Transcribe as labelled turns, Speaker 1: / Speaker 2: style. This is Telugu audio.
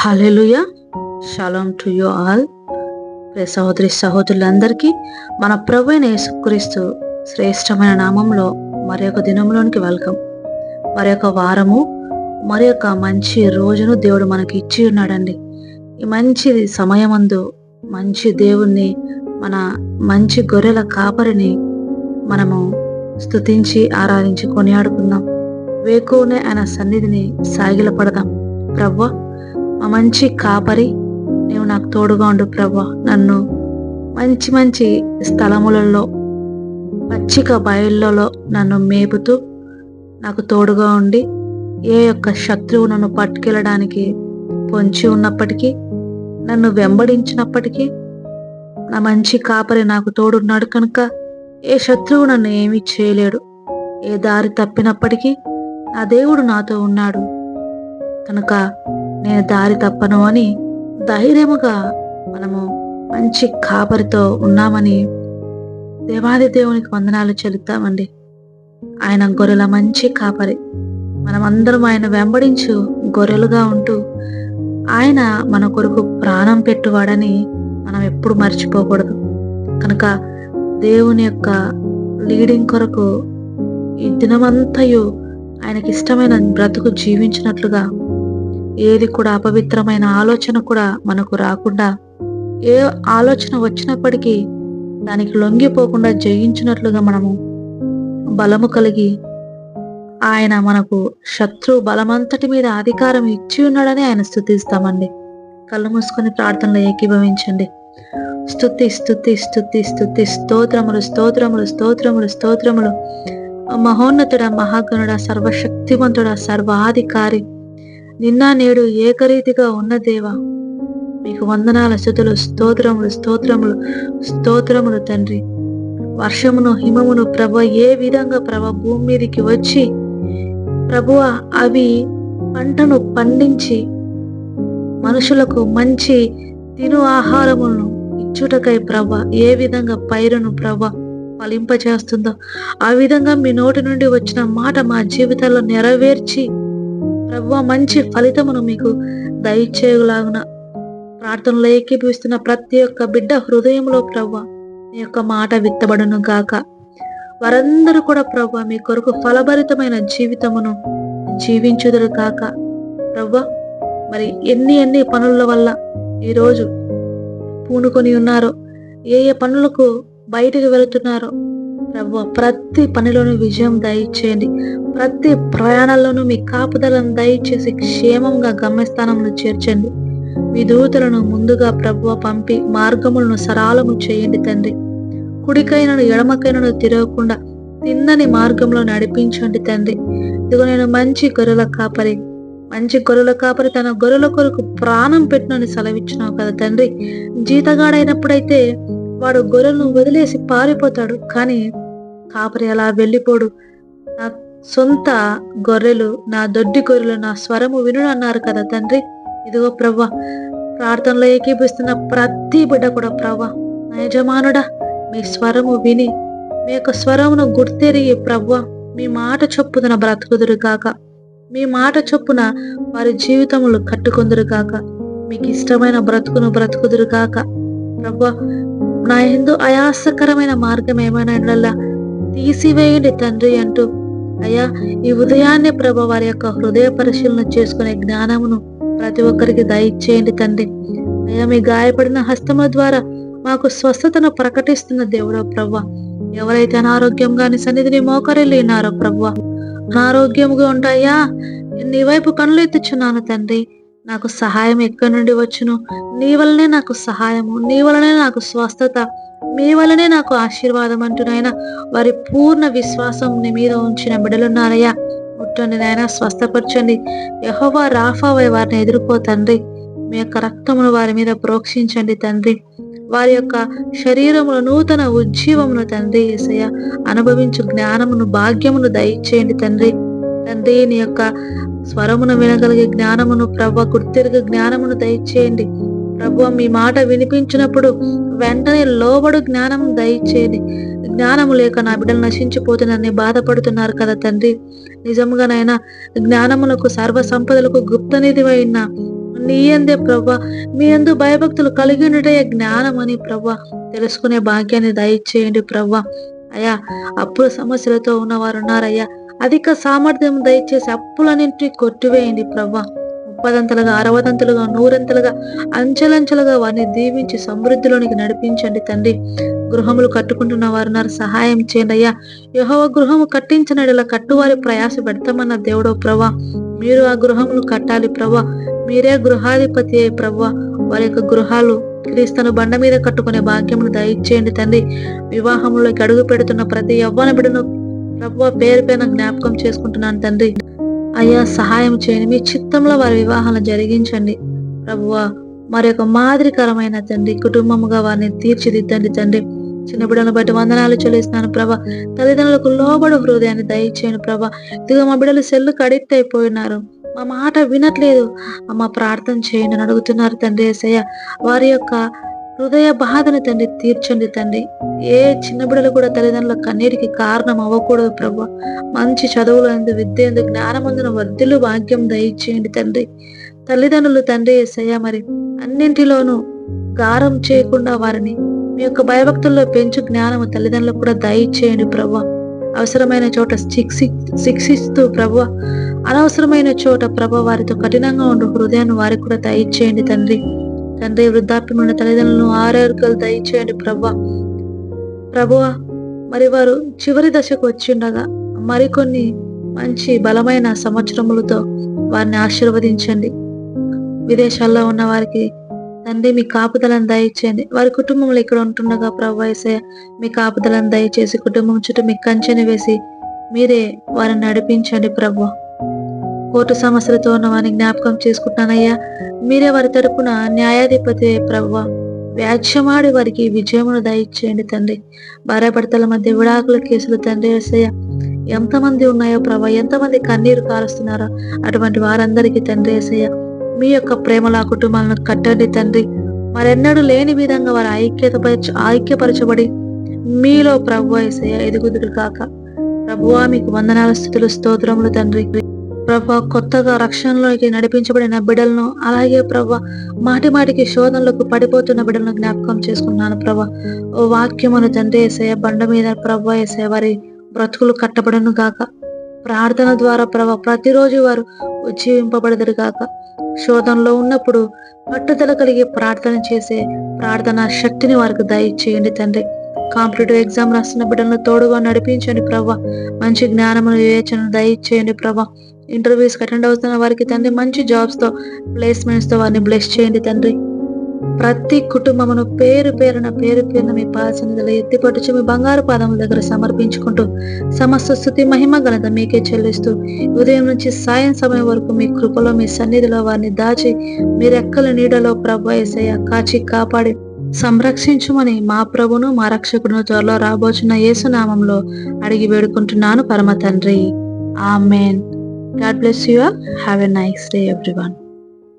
Speaker 1: Hallelujah shalom to you all pray సహోదరి సహోదరులందరికీ మన ప్రభు అయిన యేసుక్రీస్తు శ్రేష్టమైన నామంలో మరి ఒక దినంలోనికి వెల్కమ్. మరి ఒక వారము మరి ఒక మంచి రోజును దేవుడు మనకి ఇచ్చి ఉన్నాడండి. ఈ మంచి సమయమందు మంచి దేవుణ్ణి మన మంచి గొర్రెల కాపరిని మనము స్తుతించి ఆరాధించి కొనియాడుకుందాం. వేకువనే ఆయన సన్నిధిని సాగిలపడదాం. ప్రవ్వ మంచి కాపరి నీవు నాకు తోడుగా ఉండు ప్రభా. నన్ను మంచి మంచి స్థలములలో పచ్చిక బయళ్ళలో నన్ను మేపుతూ నాకు తోడుగా ఉండి ఏ యొక్క శత్రువు నన్ను పట్టుకెళ్ళడానికి పొంచి ఉన్నప్పటికీ నన్ను వెంబడించినప్పటికీ నా మంచి కాపరి నాకు తోడున్నాడు కనుక ఏ శత్రువు నన్ను ఏమీ చేయలేడు. ఏ దారి తప్పినప్పటికీ నా దేవుడు నాతో ఉన్నాడు. కనుక నేను దారి తప్పను అని ధైర్యముగా మనము మంచి కాపరితో ఉన్నామని దేవాది దేవునికి వందనాలు చెల్లుతామండి ఆయన గొర్రెల మంచి కాపరి. మనమందరం ఆయన వెంబడించు గొర్రెలుగా ఉంటూ ఆయన మన కొరకు ప్రాణం పెట్టువాడని మనం ఎప్పుడు మర్చిపోకూడదు. కనుక దేవుని యొక్క లీడింగ్ కొరకు ఈ దినమంతయు ఆయనకి ఇష్టమైన బ్రతుకు జీవించినట్లుగా ఏది కూడా అపవిత్రమైన ఆలోచన కూడా మనకు రాకుండా ఏ ఆలోచన వచ్చినప్పటికీ దానికి లొంగిపోకుండా జయించినట్లుగా మనము బలము కలిగి ఆయన మనకు శత్రు బలమంతటి మీద అధికారం ఇచ్చి ఉన్నాడని ఆయన స్థుతిస్తామండి. కళ్ళు మూసుకొని ప్రార్థనలో ఏకీభవించండి. స్థుతి స్థుతి స్థుతి స్థుతి స్తోత్రములు స్తోత్రములు స్తోత్రములు స్తోత్రములు. మహోన్నతుడ మహాగణుడ సర్వశక్తివంతుడ సర్వాధికారి నిన్న నేడు ఏకరీతిగా ఉన్న దేవా మీకు వందనాల స్థుతులు స్తోత్రములు స్తోత్రములు స్తోత్రములు తండ్రి. వర్షమును హిమమును ప్రభ ఏ విధంగా ప్రభ భూమి మీదకి వచ్చి ప్రభువ అవి పంటను పండించి మనుషులకు మంచి తిను ఆహారములను ఇచ్చుటకై ప్రభ ఏ విధంగా పైరును ప్రభ ఫలింపచేస్తుందో ఆ విధంగా మీ నోటి నుండి వచ్చిన మాట మా జీవితాల్లో నెరవేర్చి ప్రభు మంచి ఫలితమును మీకు దయచేయలాగున ప్రార్థనలో ఏకీభవిస్తున్న ప్రతి ఒక్క బిడ్డ హృదయంలో ప్రభు మీ యొక్క మాట విత్తబడును గాక. వారందరూ కూడా ప్రభు మీ కొరకు ఫలభరితమైన జీవితమును జీవించుదురు కాక ప్రభు మరి ఎన్ని ఎన్ని పనుల వల్ల ఈరోజు పూనుకొని ఉన్నారో ఏ ఏ పనులకు బయటకు వెళుతున్నారో ప్రభు ప్రతి పనిలోనూ విజయం దయచేయండి. ప్రతి ప్రయాణాల్లోనూ మీ కాపుదలను దయచేసి క్షేమంగా గమ్యస్థానంలో చేర్చండి. మీ దూతలను ముందుగా ప్రభువ పంపి మార్గములను సరాలము చేయండి తండ్రి. కుడికైనను ఎడమకైనను తిరగకుండా తిన్నని మార్గంలో నడిపించండి తండ్రి. ఇదిగో నేను మంచి గొర్రెల కాపరి. మంచి గొర్రెల కాపరి తన గొర్రెల కొరకు ప్రాణం పెట్టినని సెలవిచ్చినావు కదా తండ్రి. జీతగాడైనప్పుడైతే వాడు గొర్రెలను వదిలేసి పారిపోతాడు కానీ కాపరి అలా వెళ్ళిపోడు. నా సొంత గొర్రెలు నా దొడ్డి గొర్రెలు నా స్వరము వినుడు అన్నారు కదా తండ్రి. ఇదిగో ప్రవ్వ ప్రార్థనలో ఏకీపిస్తున్న ప్రతి బిడ్డ కూడా ప్రవ్వ నా యజమానుడా మీ స్వరము విని మీ యొక్క స్వరమును గుర్తెరిగి ప్రవ్వ మీ మాట చొప్పున బ్రతుకుదురు కాక మీ మాట చొప్పున వారి జీవితములు కట్టుకుందురు కాక మీకు ఇష్టమైన బ్రతుకును బ్రతుకుదురు కాక ప్రభా నా ఎందు అయాసకరమైన మార్గం ఏమైనా తీసివేయండి తండ్రి అంటూ. అయ్యా ఈ ఉదయాన్నే ప్రభ వారి యొక్క హృదయ పరిశీలన చేసుకునే జ్ఞానమును ప్రతి ఒక్కరికి దయచేయండి తండ్రి. అయ్యా మీ గాయపడిన హస్తముల ద్వారా మాకు స్వస్థతను ప్రకటిస్తున్న దేవుడో ప్రవ్వ ఎవరైతే అనారోగ్యంగా సన్నిధిని మోకరిల్లినారో ప్రవ్వ అనారోగ్యముగా ఉంటాయా నీ వైపు కనులు ఎత్తుచున్నాను తండ్రి. నాకు సహాయం ఎక్కడి నుండి వచ్చును? నీ వలనే నాకు సహాయము నీ వలనే నాకు స్వస్థత మీ వలనే నాకు ఆశీర్వాదం అంటున్నాయన. వారి పూర్ణ విశ్వాసం నీ మీద ఉంచిన బిడలున్నారయ్యా. ముట్టండి నాయన స్వస్థపరచండి. యహోవా రాఫావై వారిని ఎదుర్కో తండ్రి. మీ యొక్క రక్తమును వారి మీద ప్రోక్షించండి తండ్రి. వారి యొక్క శరీరమును నూతన ఉజ్జీవమును తండ్రి ఏసయ్య అనుభవించు జ్ఞానమును భాగ్యమును దయచేయండి తండ్రి. తండ్రి నీ యొక్క స్వరమును వినగలిగే జ్ఞానమును ప్రభ గుర్తెరుగు జ్ఞానమును దయచేయండి. ప్రభు మీ మాట వినిపించినప్పుడు వెంటనే లోబడు జ్ఞానం దయచేయండి. జ్ఞానము లేక నా బిడ్డలు నశించిపోతున్నారని బాధపడుతున్నారు కదా తండ్రి. నిజంగానైనా జ్ఞానములకు సర్వ సంపదలకు గుప్త నిధివైన నీ ఎందే ప్రభా మీ ఎందు భయభక్తులు కలిగి ఉండటే జ్ఞానం అని ప్రభా తెలుసుకునే భాగ్యాన్ని దయచేయండి ప్రభా. అయ్యా అప్పుల సమస్యలతో ఉన్నవారు ఉన్నారయ్యా అధిక సామర్థ్యం దయచేసి అప్పులన్నింటినీ కొట్టివేయండి ప్రభా. ముప్పదంతలుగా అరవదంతలుగా నూరంతలుగా అంచెలంచెలుగా వారిని దీవించి సమృద్ధిలోనికి నడిపించండి తండ్రి. గృహములు కట్టుకుంటున్న వారున్నారు సహాయం చేయండి అయ్యా. యహోవ గృహము కట్టించినలా కట్టువారి ప్రయాస పెడతామన్న దేవుడో ప్రభా. మీరు ఆ గృహమును కట్టాలి ప్రభా. మీరే గృహాధిపతి అయ్యే ప్రభా. వారి యొక్క గృహాలు క్రీస్తును బండ మీద కట్టుకునే భాగ్యమును దయచేయండి తండ్రి. వివాహంలోకి అడుగు పెడుతున్న ప్రతి యవ్వన బిడ్డను ప్రభు పేరు పైన జ్ఞాపకం చేసుకుంటున్నాను తండ్రి. అయ్యా సహాయం చేయండి. మీ చిత్తంలో వారి వివాహాలను జరిగించండి. ప్రభువ మరి యొక్క మాదిరికరమైన తండ్రి కుటుంబముగా వారిని తీర్చిదిద్దండి తండ్రి. చిన్నబిడ్డలను బట్టి వందనాలు చెల్లిస్తున్నాను ప్రభా. తల్లిదండ్రులకు లోబడు హృదయాన్ని దయచేయను ప్రభా. ఇదిగో మా బిడ్డలు సెల్లు కడిక్ట్ అయిపోయినారు. మా మాట వినట్లేదు. అమ్మ ప్రార్థన చేయండి అని అడుగుతున్నారు తండ్రి ఏసయ్య. వారి యొక్క హృదయ బాధను తండ్రి తీర్చండి తండ్రి. ఏ చిన్న బిడ్డలు కూడా తల్లిదండ్రుల కన్నీటికి కారణం అవ్వకూడదు ప్రభు. మంచి చదువులు అందు విద్య ఎందు జ్ఞానమందున వర్ధులు భాగ్యం దయచేయండి తండ్రి. తల్లిదండ్రులు తండ్రి ఏసయ్య మరి అన్నింటిలోనూ గారం చేయకుండా వారిని మీ యొక్క భయభక్తుల్లో పెంచు జ్ఞానము తల్లిదండ్రులకు కూడా దయచేయండి ప్రభు. అవసరమైన చోట శిక్షి శిక్షిస్తూ ప్రభు. అనవసరమైన చోట ప్రభ వారితో కఠినంగా ఉండు హృదయాన్ని వారికి కూడా దయచేయండి తండ్రి. తండ్రి వృద్ధాప్యమైన తల్లిదండ్రులను ఆరోగ్యాలు దయచేయండి ప్రభా ప్రభువ మరి వారు చివరి దశకు వచ్చిండగా మరికొన్ని మంచి బలమైన సంవత్సరములతో వారిని ఆశీర్వదించండి. విదేశాల్లో ఉన్న వారికి తండ్రి మీ కాపుదలను దయచేయండి. వారి కుటుంబంలో ఇక్కడ ఉంటుండగా ప్రభు ఏసయ్య మీ కాపుదలను దయచేసి కుటుంబం చుట్టూ మీ కంచెని వేసి మీరే వారిని నడిపించండి ప్రభు కోర్టు సమస్యలతో ఉన్న వారిని జ్ఞాపకం చేసుకుంటానయ్యా మీరే వారి తరపున న్యాయాధిపతి ప్రభు వ్యాఖ్యమాడి వారికి విజయమును దయచేయండి తండ్రి. భార్యాభర్తల మధ్య విడాకుల కేసులు తండ్రి వేసయ్య ఎంతమంది ఉన్నాయో ప్రభా ఎంతమంది కన్నీరు కారుస్తున్నారో అటువంటి వారందరికీ తండ్రి వేసయ్య మీ యొక్క ప్రేమల కుటుంబాలను కట్టండి తండ్రి. మరెన్నడూ లేని విధంగా వారు ఐక్యత ఐక్యపరచబడి మీలో ప్రభు వేసయ్య ఎదుగుదురు కాక ప్రభువా మీకు వందనాల స్థితులు స్తోత్రములు తండ్రి. ప్రభా కొత్తగా రక్షణలోకి నడిపించబడిన బిడ్డలను అలాగే ప్రభా మాటి మాటికి శోధనలకు పడిపోతున్న బిడ్డలను జ్ఞాపకం చేసుకున్నాను ప్రభా. ఓ వాక్యమును తండ్రి వేసే బండ మీద ప్రభా వేసే వారి బ్రతుకులు కట్టబడను గాక. ప్రార్థన ద్వారా ప్రభ ప్రతిరోజు వారు ఉజ్జీవింపబడదురు గాక. శోధనలో ఉన్నప్పుడు పట్టుదల కలిగి ప్రార్థన చేసే ప్రార్థన శక్తిని వారికి దయచేయండి తండ్రి. కాంపిటేటివ్ ఎగ్జామ్ రాస్తున్న బిడ్డలను తోడుగా నడిపించండి ప్రభా. మంచి జ్ఞానమును వివేచన దయచేయండి ప్రభా. ఇంటర్వ్యూస్కి అటెండ్ అవుతున్న వారికి తండ్రి మంచి జాబ్స్తో ప్లేస్మెంట్స్తో వారిని బ్లెస్ చేయండి తండ్రి. ప్రతి కుటుంబమును పేరు పేరున పేరు పేరున మీ పాసనిధిలో ఎత్తిపట్టుచు మీ బంగారు పాదముల దగ్గర సమర్పించుకుంటూ సమస్త స్థుతి మహిమ గలత మీకే చెల్లిస్తూ ఉదయం నుంచి సాయం సమయం వరకు మీ కృపలో మీ సన్నిధిలో వారిని దాచి మీ రెక్కల నీడలో ప్రభు ఏసయ్య కాచి కాపాడి సంరక్షించుమని మా ప్రభును మా రక్షకుడును త్వరలో రాబోచున్న యేసునామంలో అడిగి వేడుకుంటున్నాను పరమ తండ్రి. Amen. God bless you all. Have a nice day, everyone.